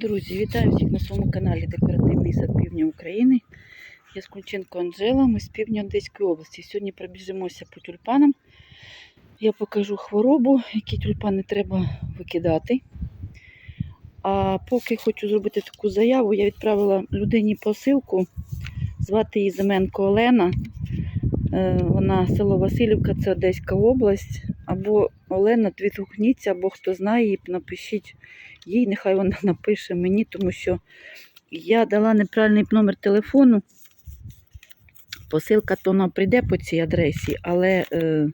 Друзі, вітаю всіх на своєму каналі Декоративний сад Півдня України. Я Скульченко Анжела, ми з півдня Одеської області. Сьогодні пробіжимося по тюльпанам. Я покажу хворобу, які тюльпани треба викидати. А поки хочу зробити таку заяву, я відправила людині посилку. Звати її Зименко Олена. Е, Вона село Васильівка, це Одеська область. Або Олена, відгукніться, або хто знає її, напишіть їй, нехай вона напише мені, тому що я дала неправильний номер телефону. Посилка то вона прийде по цій адресі, але, е,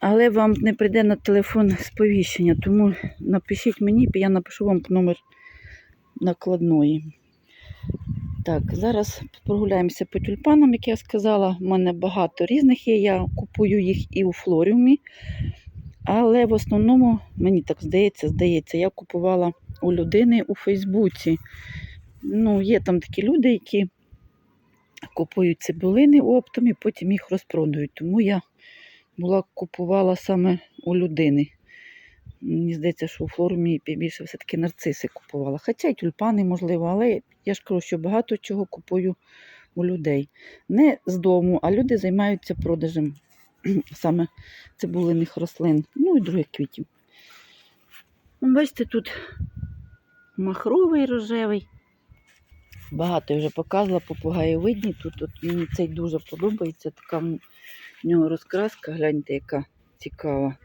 але вам не прийде на телефон сповіщення, тому напишіть мені, я напишу вам номер накладної. Так, зараз прогуляємося по тюльпанам, як я сказала. У мене багато різних є. Я купую їх і у флоріумі. Але в основному, мені так здається, здається, я купувала у людини у Фейсбуці. Ну, є там такі люди, які купують цибулини оптом і потім їх розпродають. Тому я була купувала саме у людини. Мені здається, що у флорумі більше все-таки нарциси купувала. Хоча й тюльпани, можливо, але я ж кажу, що багато чого купую у людей. Не з дому, а люди займаються продажем саме цибулиних рослин, ну і других квітів. Ну, Бачите, тут махровий рожевий. Багато я вже показувала, попугаєвидні. Тут от мені цей дуже подобається. Така в нього розкраска, гляньте, яка цікава.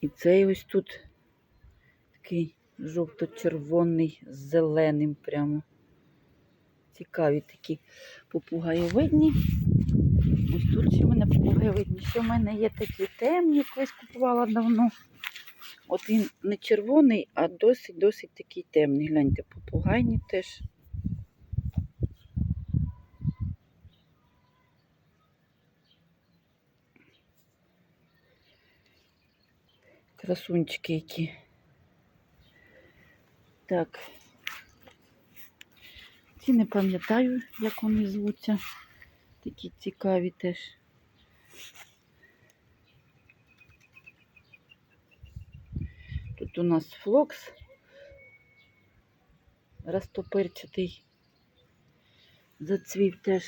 І цей ось тут такий жовто-червоний з зеленим прямо. Цікаві такі попугаєвидні. Ось тут ще мене попугаєвидні. Ще в мене є такі темні, колись купувала давно. От він не червоний, а досить-досить такий темний. Гляньте, попугайні теж. Красунчики які. Так. Ці не пам'ятаю, як вони звуться. Такі цікаві теж. Тут у нас флокс розтопирчатий. Зацвів теж.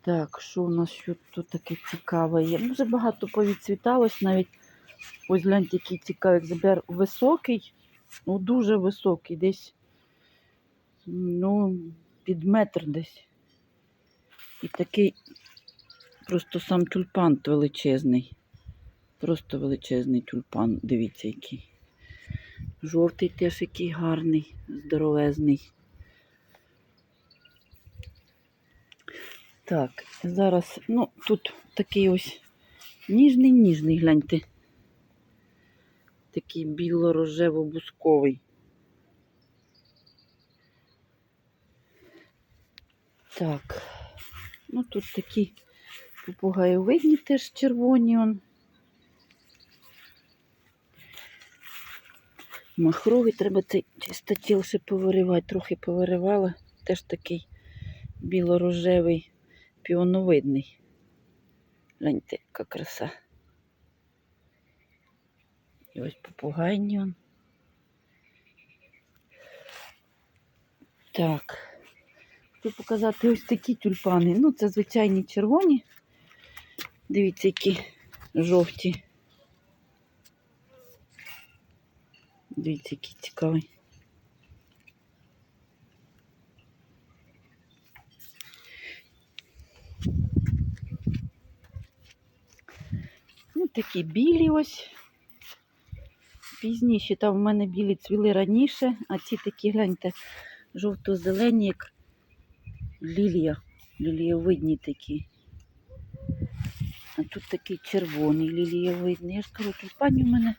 Так, що у нас що тут таке цікаве є? Дуже багато повідцвіталось навіть. Ось гляньте, який цікавий екземпляр. Високий, ну дуже високий, десь ну, під метр десь. І такий просто сам тюльпан величезний. Просто величезний тюльпан, дивіться, який. Жовтий теж який гарний, здоровезний. Так, зараз, ну, тут такий ось ніжний, ніжний, гляньте. Такий біло-рожево-бусковий. Так, ну тут такі попугаєвидні теж червоні. Он. Махровий, треба цей чистотіл ще повиривати, трохи повиривала. Теж такий біло-рожевий, піоновидний. Гляньте, яка краса. І ось попугайні. Так. Хочу показати ось такі тюльпани. Ну, це звичайні червоні. Дивіться, які жовті. Дивіться, який цікавий. Ну, такі білі ось. Пізніші, там в мене білі цвіли раніше, а ці такі, гляньте, жовто-зелені, як лілія, лілієвидні такі. А тут такий червоний лілієвидний. Я ж кажу, тюльпанів у мене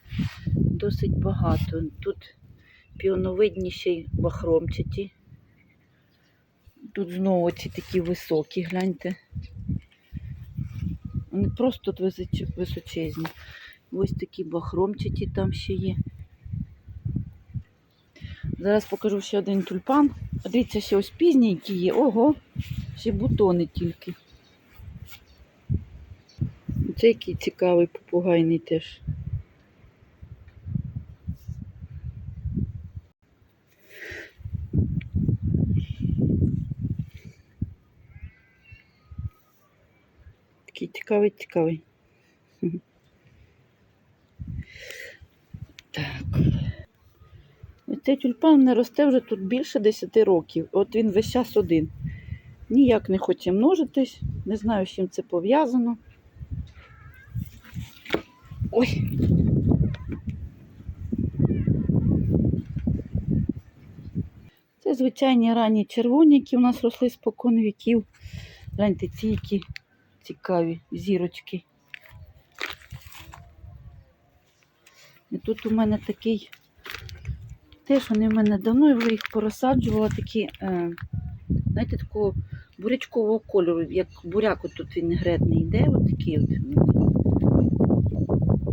досить багато. Тут піоновидні ще й бахромчаті. Тут знову ці такі високі, гляньте. Вони просто тут височезні. Ось такі бахромчаті там ще є. Зараз покажу ще один тюльпан. Дивіться, ще ось пізненький є. Ого, ще бутони тільки. Це який цікавий попугайний теж. Такий цікавий, цікавий. Цей тюльпан не росте вже тут більше 10 років. От він весь час один. Ніяк не хоче множитись. Не знаю, з чим це пов'язано. Ой. Це звичайні ранні червоні, які у нас росли спокон віків. Гляньте, ці які цікаві зірочки. І тут у мене такий, теж вони в мене давно, я вже їх порозсаджувала, такі, е, знаєте, такого бурячкового кольору, як буряк от тут він гретний йде, от такий от.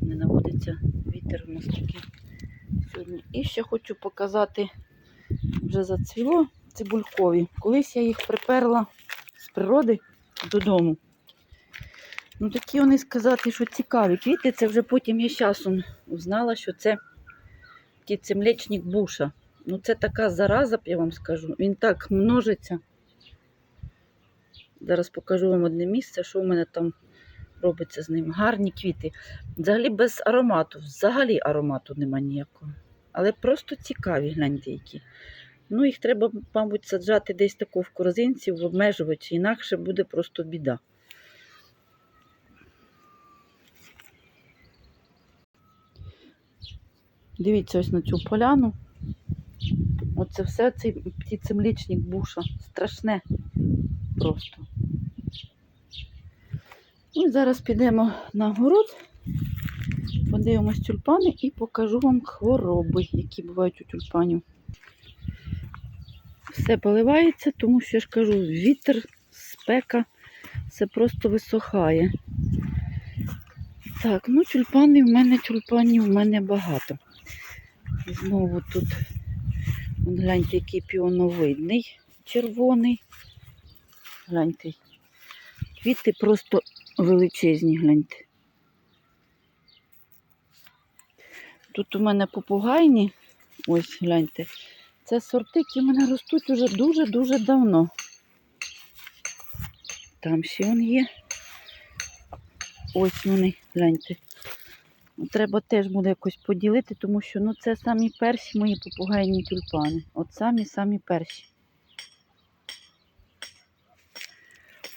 Не наводиться вітер у нас такий. І ще хочу показати, вже зацвіло цибулькові. Колись я їх приперла з природи додому. Ну, такі вони сказати, що цікаві квіти. Це вже потім я часом узнала, що це це млечник буша. Ну, це така зараза, я вам скажу. Він так множиться. Зараз покажу вам одне місце, що у мене там робиться з ним. Гарні квіти. Взагалі без аромату. Взагалі аромату нема ніякого. Але просто цікаві, гляньте які. Ну, їх треба, мабуть, саджати десь тако в корзинці, в обмежувачі, інакше буде просто біда. Дивіться ось на цю поляну. Оце все цей птицемлічник буша. Страшне просто. І зараз підемо на город, подивимось тюльпани і покажу вам хвороби, які бувають у тюльпанів. Все поливається, тому що я ж кажу, вітер, спека, все просто висохає. Так, ну тюльпани в мене, тюльпанів в мене багато. Знову тут, гляньте, який піоновидний, червоний. Гляньте. Квіти просто величезні, гляньте. Тут у мене попугайні, ось гляньте. Це сорти, які в мене ростуть уже дуже-дуже давно. Там ще він є. Ось вони, гляньте. Треба теж буде якось поділити, тому що ну, це самі перші мої попугайні тюльпани. От самі-самі перші.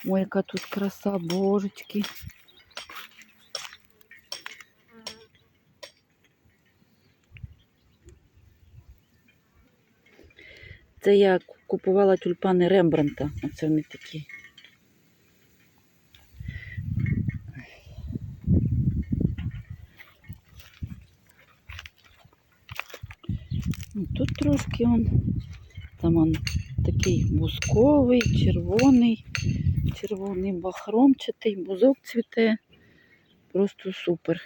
Ой, яка тут краса, божечки. Це я купувала тюльпани Рембранта. Оце вони такі. Ну, Тут он, там он такий бузковий, червоний, червоний бахромчатий, бузок цвіте. Просто супер.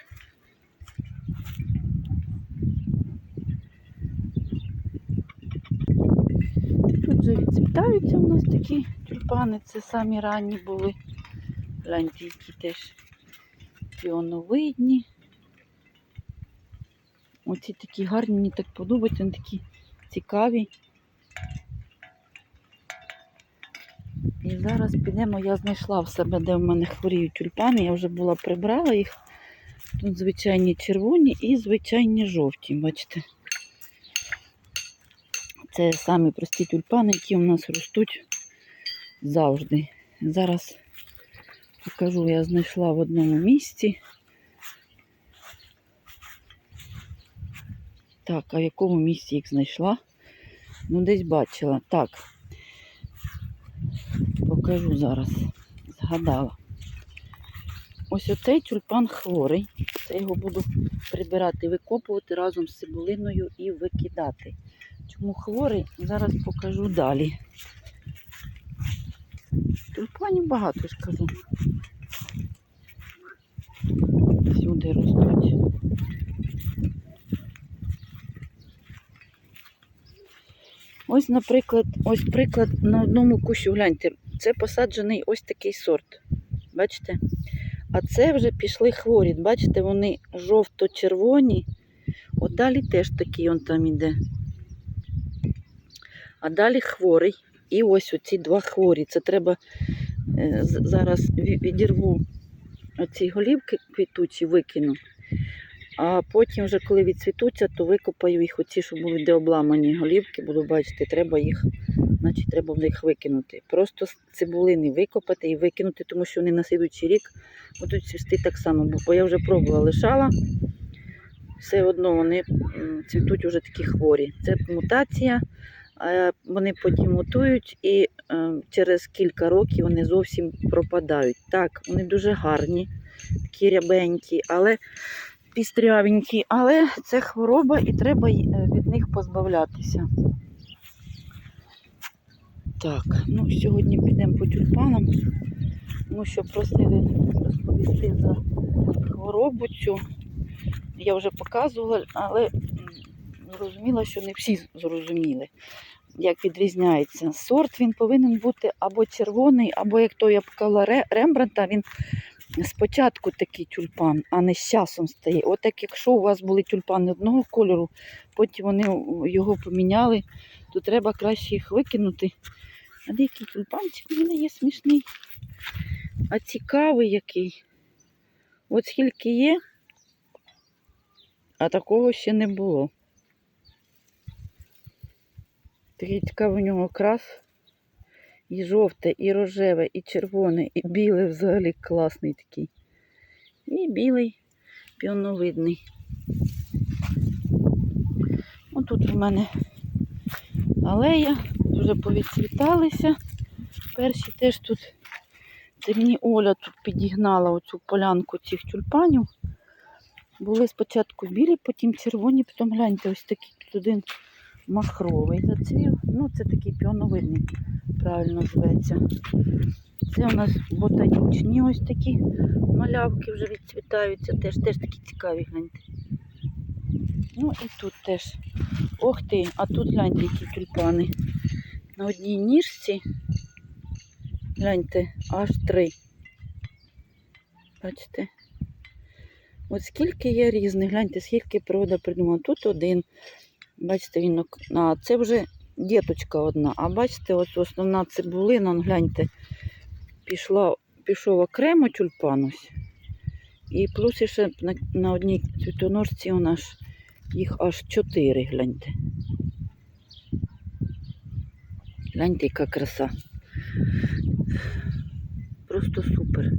Тут вже відцвітаються у нас такі тюльпани, це самі ранні були. Гляньте, які теж піоновидні. Оці такі гарні, мені так подобаються, вони такі цікаві. І зараз підемо, я знайшла в себе, де в мене хворіють тюльпани. Я вже була прибрала їх. Тут звичайні червоні і звичайні жовті, бачите. Це самі прості тюльпани, які у нас ростуть завжди. Зараз покажу, я знайшла в одному місці. Так, а в якому місці їх знайшла? Ну, десь бачила. Так. Покажу зараз. Згадала. Ось оцей тюльпан хворий. Це його буду прибирати, викопувати разом з цибулиною і викидати. Чому хворий? Зараз покажу далі. Тюльпанів багато я ж. Всюди ростуть. Ось, наприклад, ось приклад на одному кущу. Гляньте, це посаджений ось такий сорт. Бачите? А це вже пішли хворі. Бачите, вони жовто-червоні. От далі теж такий он там іде. А далі хворий. І ось оці два хворі. Це треба е, зараз відірву оці голівки квітучі викину. А потім, вже коли відцвітуться, то викопаю їх оці, що були де обламані голівки, буду бачити, треба їх, значить, треба їх викинути. Просто цибулини викопати і викинути, тому що вони на слідуючий рік будуть цвісти так само. Бо- я вже пробувала лишала. Все одно вони цвітуть вже такі хворі. Це мутація. Вони потім мутують і е, через кілька років вони зовсім пропадають. Так, вони дуже гарні, такі рябенькі, але пістрявенькі, але це хвороба і треба е, від них позбавлятися. Так, ну сьогодні підемо по тюльпанам, тому що просили розповісти за хворобу цю. Я вже показувала, але зрозуміла, що не всі зрозуміли, як відрізняється. Сорт він повинен бути або червоний, або як то я показала Ре- Рембранта, він спочатку такий тюльпан, а не з часом стає. От як якщо у вас були тюльпани одного кольору, потім вони його поміняли, то треба краще їх викинути. А деякий тюльпанчик у мене є смішний. А цікавий який. От скільки є, а такого ще не було. Такий цікавий у нього окрас. І жовте, і рожеве, і червоне, і біле взагалі класний такий. І білий піоновидний. Отут у мене алея, вже повідцвіталися. Перші теж тут, це мені Оля тут підігнала оцю полянку цих тюльпанів. Були спочатку білі, потім червоні, потім гляньте, ось такий тут один махровий зацвів. Ну, це такий піоновидний, правильно зветься. Це у нас ботанічні ось такі малявки вже відцвітаються, теж, теж такі цікаві, гляньте. Ну і тут теж. Ох ти, а тут гляньте, які тюльпани. На одній ніжці, гляньте, аж три. Бачите? От скільки є різних, гляньте, скільки природа придумала. Тут один. Бачите, він а, це вже діточка одна. А бачите, от основна цибулина, гляньте, пішла, пішов окремо тюльпан ось. І плюс ще на, на одній цвітоножці у нас їх аж чотири, гляньте. Гляньте, яка краса. Просто супер.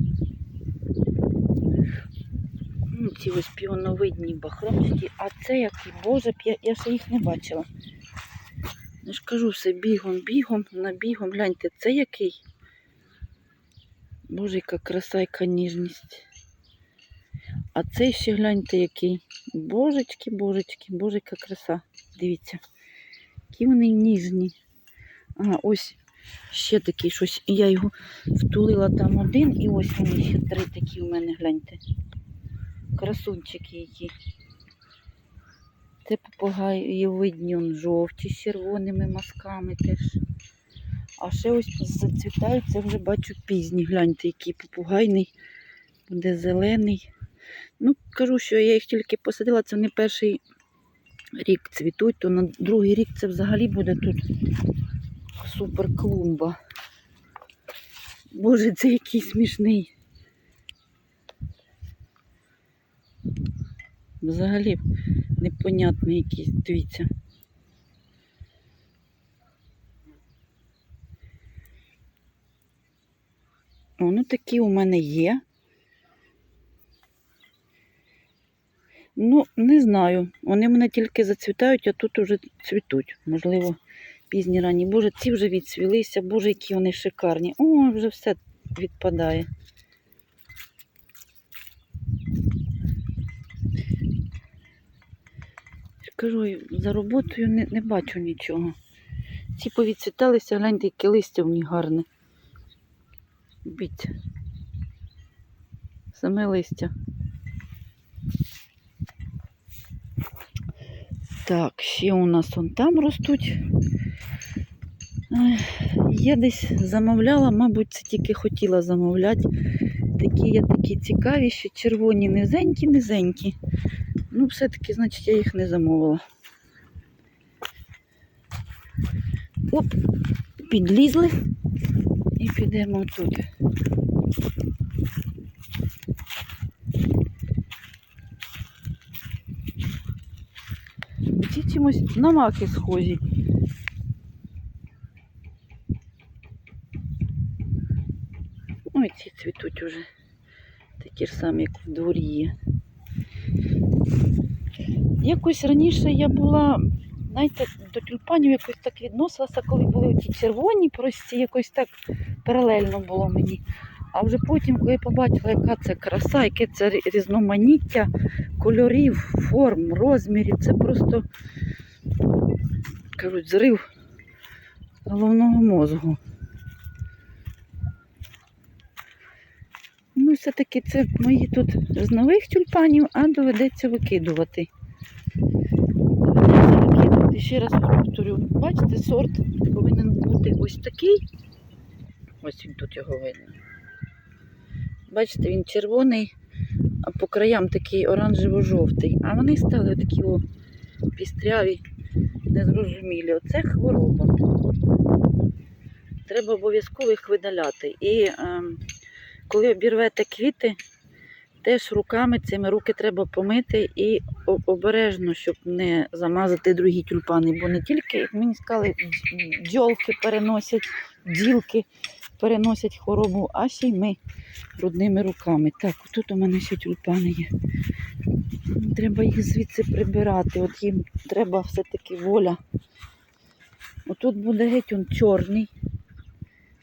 Ці ось піоновидні бахромчики, а це який, боже, я, ще їх не бачила. Я ж кажу все бігом, бігом, набігом. Гляньте, це який? Боже, яка краса, яка ніжність. А цей ще гляньте який. Божечки, божечки, боже, яка краса. Дивіться. Які вони ніжні. Ага, ось ще такий щось. Я його втулила там один, і ось вони ще три такі у мене, гляньте. Красунчики які. Це попугаєвидні, он жовті з червоними мазками теж. А ще ось зацвітають, це вже бачу пізні. Гляньте, який попугайний, буде зелений. Ну, кажу, що я їх тільки посадила, це не перший рік цвітуть, то на другий рік це взагалі буде тут супер клумба. Боже, це який смішний. Взагалі непонятний якийсь, дивіться. О, ну такі у мене є. Ну, не знаю. Вони мене тільки зацвітають, а тут уже цвітуть. Можливо, пізні ранні. Боже, ці вже відцвілися, боже, які вони шикарні. О, вже все відпадає. Кажу, за роботою не, не бачу нічого. Ці повідцвіталися, гляньте, яке листя в них гарне. Біть. Саме листя. Так, ще у нас вон там ростуть. Я десь замовляла, мабуть, це тільки хотіла замовляти. Такі є такі цікаві, що червоні низенькі, низенькі. Ну, все-таки, значить, я їх не замовила. Оп, підлізли і підемо тут. Ці чимось на маки схожі. Ой, ці цвітуть уже. Такі ж самі, як в дворі є. Якось раніше я була, знаєте, до тюльпанів якось так відносилася, коли були ті червоні прості, якось так паралельно було мені. А вже потім, коли я побачила, яка це краса, яке це різноманіття кольорів, форм, розмірів, це просто кажуть, зрив головного мозгу. Ну, все-таки це мої тут з нових тюльпанів, а доведеться викидувати. Ще раз повторю. Бачите, сорт повинен бути ось такий. Ось він тут його видно. Бачите, він червоний, а по краям такий оранжево-жовтий. А вони стали такі о пістряві, незрозумілі. Оце хвороба. Треба обов'язково їх видаляти. І ем, коли обірвете квіти, теж руками цими руки треба помити і обережно, щоб не замазати другі тюльпани. Бо не тільки, як мені сказали, дж- бджолки переносять, ділки переносять хворобу, а ще й ми брудними руками. Так, тут у мене ще тюльпани є. Треба їх звідси прибирати. От їм треба все-таки воля. Отут буде геть он чорний.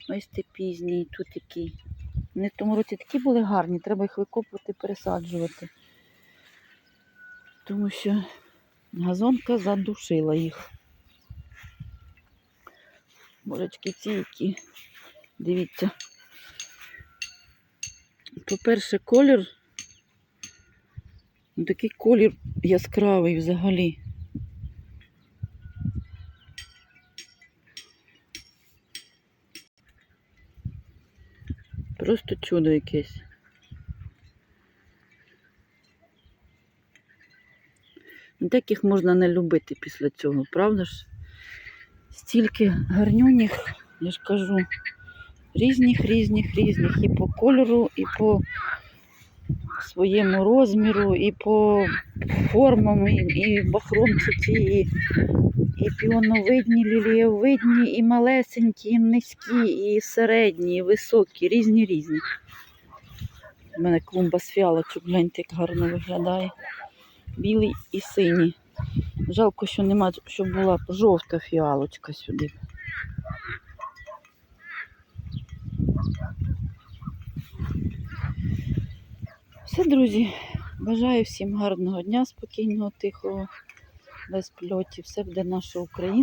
Ось ти пізній, тут такий. Вони в тому році такі були гарні, треба їх викопувати, пересаджувати. Тому що газонка задушила їх. Божечки ці які. Дивіться. По-перше, колір. Ну, Такий колір яскравий взагалі. Просто чудо якесь. Так їх можна не любити після цього, правда ж? Стільки гарнюніх, я ж кажу, різних, різних, різних. І по кольору, і по своєму розміру, і по формам, і, і бахромчаті, і, і піоновидні, лілієвидні, і малесенькі, і низькі, і середні, і високі, різні різні. У мене клумба з фіалочок, гляньте, як гарно виглядає. Білий і синій. Жалко, що нема, щоб була жовта фіалочка сюди. Все, друзі. Бажаю всім гарного дня, спокійного, тихого, без польотів. Все буде наша Україна.